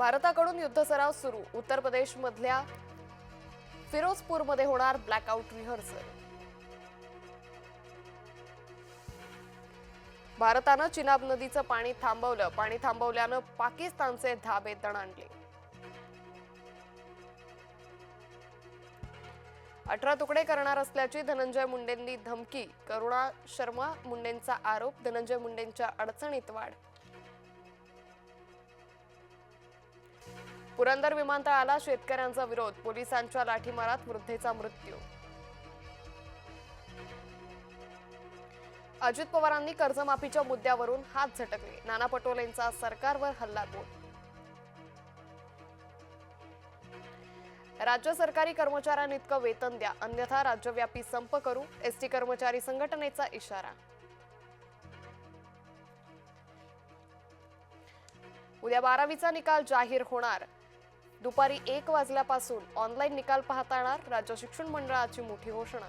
भारताकडून युद्धसराव सुरू. उत्तर प्रदेशमधल्या फिरोजपूरमध्ये होणार ब्लॅकआउट रिहर्सल भारतानं चिनाब नदीचं पाणी थांबवलं. पाणी थांबवल्यानं पाकिस्तानचे धाबे आणले अठरा तुकडे करणार असल्याची धनंजय मुंडेंनी धमकी. करुणा शर्मा मुंडेंचा आरोप. धनंजय मुंडेंच्या अडचणीत वाढ पुरंदर विमानतळाला शेतकऱ्यांचा विरोध पोलिसांच्या लाठीमारात वृद्धेचा मृत्यू. अजित पवारांनी कर्जमाफीच्या मुद्द्यावरून हात झटकले. नाना पटोलेंचा सरकारवर हल्लाबोल राज्य सरकारी कर्मचाऱ्यांइतकं वेतन द्या अन्यथा राज्यव्यापी संप करू एसटी कर्मचारी संघटनेचा इशारा. उद्या बारावीचा निकाल जाहीर होणार. दुपारी एक वाजल्यापासून ऑनलाईन निकाल पाहता येणार. राज्य शिक्षण मंडळाची मोठी घोषणा.